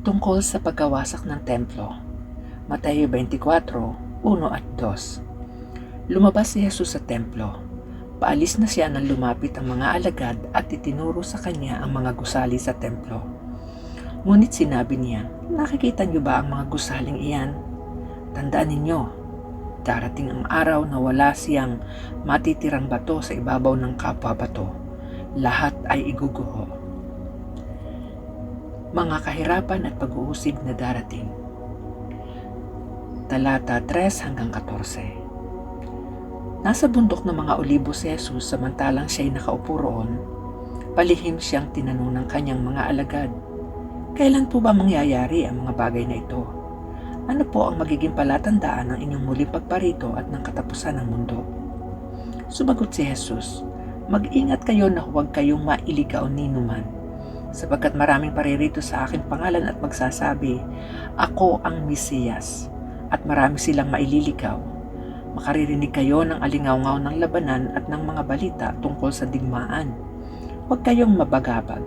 tungkol sa pagkawasak ng templo. Mateo 24, 1 at 2. Lumabas si Jesus sa templo. Paalis na siya nang lumapit ang mga alagad at itinuro sa kanya ang mga gusali sa templo. Ngunit sinabi niya, nakikita niyo ba ang mga gusaling iyan? Tandaan ninyo, darating ang araw na wala siyang matitirang bato sa ibabaw ng kapwa bato. Lahat ay iguguho mga kahirapan at pag-uusig na darating. Talata 3 hanggang 14 Nasa bundok ng mga olibo si Jesus samantalang siya'y nakaupo roon, palihim siyang tinanong ng kanyang mga alagad, Kailan po ba mangyayari ang mga bagay na ito? Ano po ang magiging palatandaan ng inyong muling pagparito at ng katapusan ng mundo? Sumagot si Jesus, Mag-ingat kayo na huwag kayong mailigaw ni numan sapagkat maraming paririto sa aking pangalan at magsasabi, Ako ang Mesiyas, at marami silang maililigaw. Makaririnig kayo ng alingaw-ngaw ng labanan at ng mga balita tungkol sa digmaan. Huwag kayong mabagabag.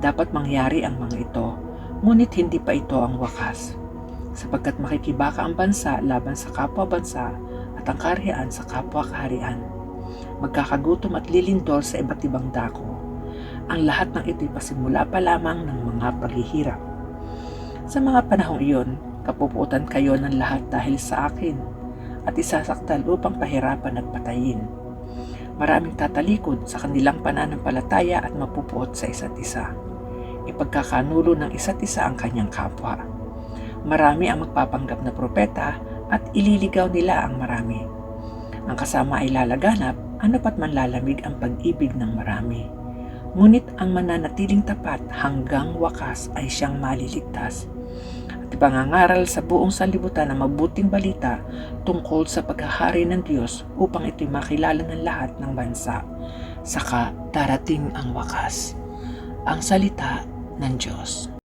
Dapat mangyari ang mga ito, ngunit hindi pa ito ang wakas. Sapagkat makikibaka ang bansa laban sa kapwa bansa at ang kaharian sa kapwa kaharian. Magkakagutom at lilindol sa iba't ibang dako ang lahat ng ito'y pasimula pa lamang ng mga paghihirap. Sa mga panahong iyon, kapuputan kayo ng lahat dahil sa akin at isasaktal upang pahirapan at patayin. Maraming tatalikod sa kanilang pananampalataya at mapupuot sa isa't isa. Ipagkakanulo ng isa't isa ang kanyang kapwa. Marami ang magpapanggap na propeta at ililigaw nila ang marami. Ang kasama ay lalaganap, ano pat man lalamig ang pag-ibig ng marami Ngunit ang mananatiling tapat hanggang wakas ay siyang maliligtas. At ipangangaral sa buong sanlibutan ng mabuting balita tungkol sa paghahari ng Diyos upang ito'y makilala ng lahat ng bansa. Saka darating ang wakas. Ang salita ng Diyos.